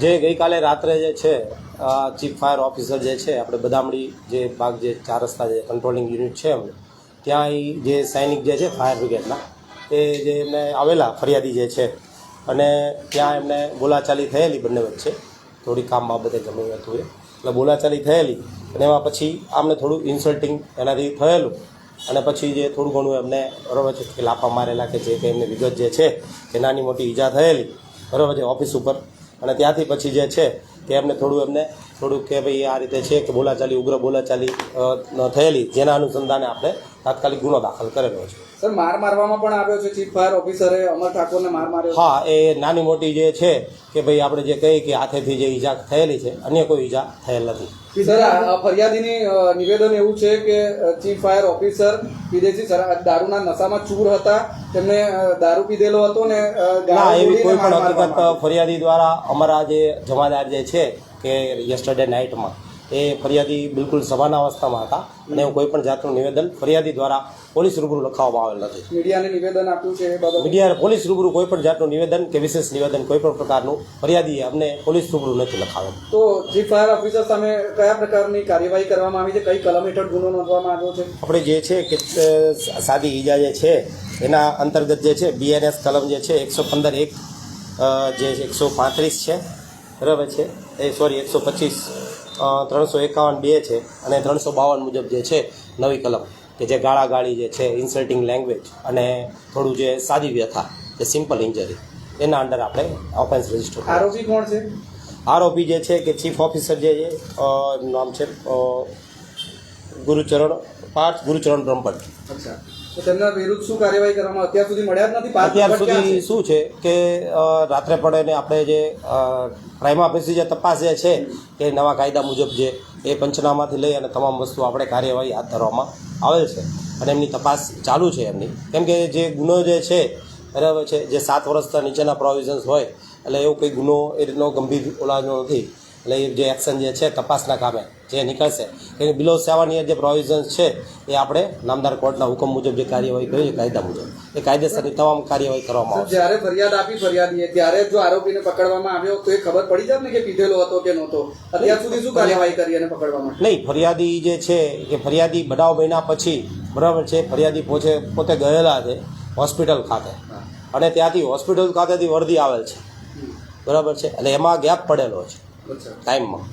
જે ગઈકાલે રાત્રે જે છે ચીફ ફાયર ઓફિસર જે છે, આપણે બદામડી જે ભાગ જે ચાર રસ્તા જે કંટ્રોલિંગ યુનિટ છે એમને, ત્યાં જે સૈનિક જે છે, ફાયર બ્રિગેડના, એ જે એમને આવેલા ફરિયાદી જે છે, અને ત્યાં એમને બોલાચાલી થયેલી બંને વચ્ચે, થોડી કામ બાબતે ગમે હતું એ એટલે બોલાચાલી થયેલી, અને એમાં પછી આમને થોડું ઇન્સલ્ટિંગ એનાથી થયેલું, અને પછી જે થોડું ઘણું એમને બરાબર છે, કે લાફા મારેલા કે જે કંઈ એમને વિગત જે છે કે નાની મોટી ઈજા થયેલી, બરાબર છે, ઓફિસ ઉપર અને ત્યાંથી પછી જે છે તે એમને થોડું એમને થોડું કે ભાઈ આ રીતે છે કે બોલાચાલી ઉગ્ર બોલાચાલી થયેલી જેના અનુસંધાને આપણે તાત્કાલિક ગુનો દાખલ કરેલો છે. સર માર મારવામાં પણ આવ્યો છે ચીફ ફાયર ઓફિસરે અમર ઠાકોરને માર માર્યો હા એ નાની મોટી જે છે કે ભાઈ આપણે જે કહીએ કે હાથેથી જે ઈજા થયેલી છે અન્ય કોઈ ઈજા થયેલ નથી. સર ફરિયાદીની નિવેદન એવું છે કે ચીફ ફાયર ઓફિસર વિદેશી દારૂના નશામાં ચૂર હતા તેમને દારૂ પીધેલો હતો ને ના એવી કોઈ પણ હકીકત ફરિયાદી દ્વારા અમારા જે જમાદાર જે છે કે યસ્ટરડે નાઇટમાં એ ફરિયાદી બિલકુલ સભાના અવસ્થામાં હતા અને એવું કોઈ પણ જાતનું નિવેદન ફરિયાદી દ્વારા પોલીસ રૂબરૂ લખાવવામાં આવેલ નથી. મીડિયાને નિવેદન આપ્યું છે એ મીડિયા પોલીસ રૂબરૂ કોઈ પણ જાતનું નિવેદન કે વિશેષ નિવેદન કોઈ પણ પ્રકારનું ફરિયાદીએ અમને પોલીસ રૂબરૂ નથી લખાવેલ. તો ચીફ ફાયર ઓફિસર સામે કયા પ્રકારની કાર્યવાહી કરવામાં આવી છે? કઈ કલમ હેઠળ ગુનો નોંધવામાં આવ્યો છે? આપણે જે છે કે સાદી ઈજા જે છે એના અંતર્ગત જે છે બીએનએસ કલમ જે છે એકસો પંદર એક જે એકસો પાંત્રીસ છે. બરાબર છે? એ સોરી એકસો પચીસ ત્રણસો એકાવન બે છે અને ત્રણસો બાવન મુજબ જે છે નવી કલમ કે જે ગાળાગાળી જે છે ઇન્સલ્ટિંગ લેંગ્વેજ અને થોડું જે સાદી વ્યથા જે સિમ્પલ ઇન્જરી એના અંડર આપણે ઓફેન્સ રજિસ્ટર આરોપી કોણ છે? આરોપી જે છે કે ચીફ ઓફિસર જે છે નામ છે ગુરુચરણ પાર્થ ગુરુચરણ બ્રહ્મભટ્ટ. અચ્છા. તેમના વિરુદ્ધ શું કાર્યવાહી કરવામાં અત્યાર સુધી મળ્યા જ નથી? અત્યાર સુધી શું છે કે રાત્રે પડે ને આપણે જે ક્રાઇમ ઓફિસની જે તપાસ જે છે એ નવા કાયદા મુજબ જે એ પંચનામાથી લઈ અને તમામ વસ્તુ આપણે કાર્યવાહી હાથ ધરવામાં આવેલ છે અને એમની તપાસ ચાલુ છે એમની. કેમ કે જે ગુનો જે છે બરાબર છે જે સાત વર્ષના નીચેના પ્રોવિઝન્સ હોય એટલે એવો કોઈ ગુનો એ રીતનો ગંભીર ઓલાનો નથી. એટલે એ જે એક્શન જે છે તપાસના કામે જે નીકળશે એની બિલો સેવન યર જે પ્રોવિઝન્સ છે એ આપણે નામદાર કોર્ટના હુકમ મુજબ જે કાર્યવાહી કરી છે કાયદા મુજબ. એ કાયદેસરની તમામ કાર્યવાહી કરવામાં આવશે. જ્યારે ફરિયાદ આપી ફરિયાદીએ ત્યારે જો આરોપીને પકડવામાં આવ્યો તો એ ખબર પડી જાય ને કે પીધેલો હતો કે નહોતો? અત્યાર સુધી શું કાર્યવાહી કરી અને પકડવામાં નહીં ફરિયાદી જે છે કે ફરિયાદી બનાવ મહિના પછી બરાબર છે ફરિયાદી પોતે પોતે ગયેલા છે હોસ્પિટલ ખાતે. અને ત્યાંથી હોસ્પિટલ ખાતેથી વર્દી આવેલ છે. બરાબર છે એટલે એમાં ગેપ પડેલો છે. ટાઈમમાં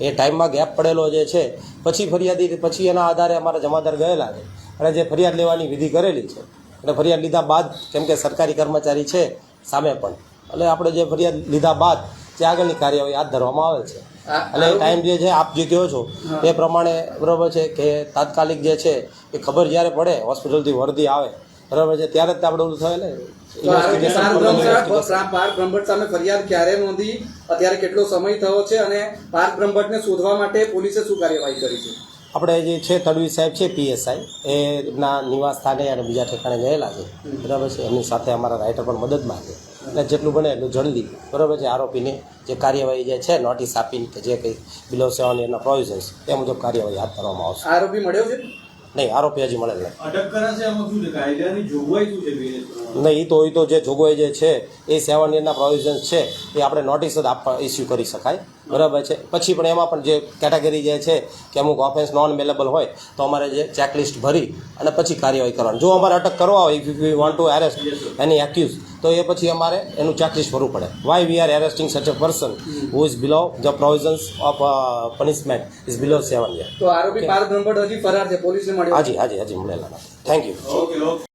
એ ટાઈમમાં ગેપ પડેલો જે છે પછી ફરિયાદી પછી એના આધારે અમારા જમાદાર ગયેલા છે. અને જે ફરિયાદ લેવાની વિધિ કરેલી છે અને ફરિયાદ લીધા બાદ કેમ કે સરકારી કર્મચારી છે સામે પણ. એટલે આપણે જે ફરિયાદ લીધા બાદ જે આગળની કાર્યવાહી હાથ ધરવામાં આવે છે. અને એટલે ટાઈમ જે છે આપ જે કહો છો એ પ્રમાણે બરાબર છે કે તાત્કાલિક જે છે એ ખબર જ્યારે પડે હોસ્પિટલથી વર્દી આવે. બરાબર છે ત્યારે જ આપણે ઓલું થાય ને તો સામે ફરિયાદ ક્યારે નોંધી? અત્યારે કેટલો સમય થયો છે અને પાર્થ બ્રહ્મભટ્ટને શોધવા માટે પોલીસે શું કાર્યવાહી કરી છે? આપણે જે છે તડવી સાહેબ છે પીએસઆઈ એ એમના નિવાસ સ્થાને અને બીજા ઠેકાણે ગયેલા છે. બરાબર છે? એમની સાથે અમારા રાઇટર પણ મદદમાં છે એટલે જેટલું બને એટલું જલ્દી. બરાબર છે? આરોપીને જે કાર્યવાહી જે છે નોટિસ આપીને કે જે કંઈ બિલો સેવન એના પ્રોવિઝન્સ એ મુજબ કાર્યવાહી હાથ ધરવામાં આવશે. આરોપી મળ્યો છે? નહીં આરોપી હજી મળેલ નહીં? નહીં એ તો એ તો જે જોગવાઈ જે છે એ સેવન ઇયરના પ્રોવિઝન્સ છે એ આપણે નોટિસ જ આપવા ઇસ્યુ કરી શકાય. બરાબર છે. પછી પણ એમાં પણ જે કેટેગરી જે છે કે અમુક ઓફેન્સ નોન અવેલેબલ હોય તો અમારે જે ચેકલિસ્ટ ભરી અને પછી કાર્યવાહી કરવાની. જો અમારે અટક કરવા હોય if we want to arrest any accuse તો એ પછી અમારે એનું ચેકલિસ્ટ ભરવું પડે. Y we are arresting such a person who is below the provisions of punishment is below seven year તો આરોપી પાર્થ બ્રહ્મભટ્ટ હજી ફરાર છે પોલીસને મળ્યો હાજી હાજી હાજી મળેલા થેન્ક યુ ઓકે ઓકે